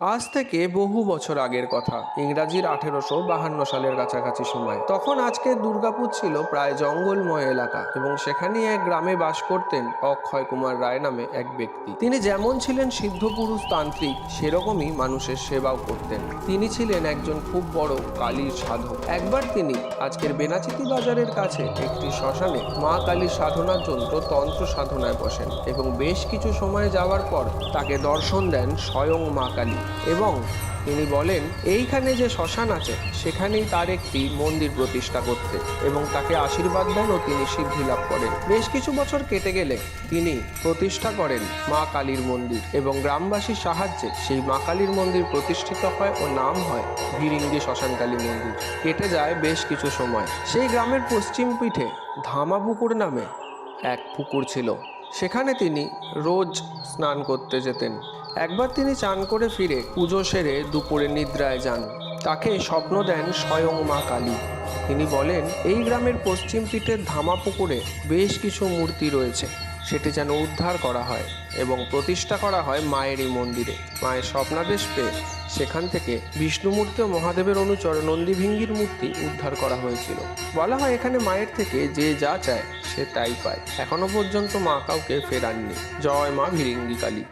আজ থেকে বহু বছর আগের কথা, ইংরাজির আঠেরোশো বাহান্ন সালের কাছাকাছি সময়। তখন আজকের দুর্গাপুর ছিল প্রায় জঙ্গলময় এলাকা এবং সেখানেই এক গ্রামে বাস করতেন অক্ষয় কুমার রায় নামে এক ব্যক্তি। তিনি যেমন ছিলেন সিদ্ধপুরুষ তান্ত্রিক, সেরকমই মানুষের সেবাও করতেন। তিনি ছিলেন একজন খুব বড় কালীর সাধক। একবার তিনি আজকের বেনাচিতি বাজারের কাছে একটি শ্মশানে মা কালীর সাধনার যন্ত্র তন্ত্র সাধনায় বসেন এবং বেশ কিছু সময় যাওয়ার পর তাকে দর্শন দেন স্বয়ং মা কালী। এবং তিনি বলেন, এইখানে যে শ্মশান আছে, সেখানেই তার একটি মন্দির প্রতিষ্ঠা করতে। এবং তাকে আশীর্বাদ দেন ও তিনি সিদ্ধি লাভ করেন। বেশ কিছু বছর কেটে গেলে তিনি প্রতিষ্ঠা করেন মা কালীর মন্দির এবং গ্রামবাসীর সাহায্যে সেই মা কালীর মন্দির প্রতিষ্ঠিত হয় ও নাম হয় ভিরিঙ্গি শ্মশানকালী মন্দির। কেটে যায় বেশ কিছু সময়। সেই গ্রামের পশ্চিম পিঠে ধামা পুকুর নামে এক পুকুর ছিল। সেখানে তিনি রোজ স্নান করতে যেতেন। একবার তিনি চান করে ফিরে, পুজো সেরে দুপুরে নিদ্রায় যান। তাকে স্বপ্ন দেন স্বয়ং মা কালী। তিনি বলেন, এই গ্রামের পশ্চিম পিঠের ধামা পুকুরে বেশ কিছু মূর্তি রয়েছে। সেটি যেন উদ্ধার করা হয় এবং প্রতিষ্ঠা করা হয় মায়েরই মন্দিরে। মায়ের স্বপ্নাদেশ পেয়ে সেখান থেকে বিষ্ণুমূর্তি ও মহাদেবের অনুচর নন্দীভিঙ্গির মূর্তি উদ্ধার করা হয়েছিল। বলা হয় এখানে মায়ের থেকে যে যা চায় সে তাই পায়। এখনও পর্যন্ত মা কাউকে ফেরাননি। জয় মা ভিরিঙ্গি কালী।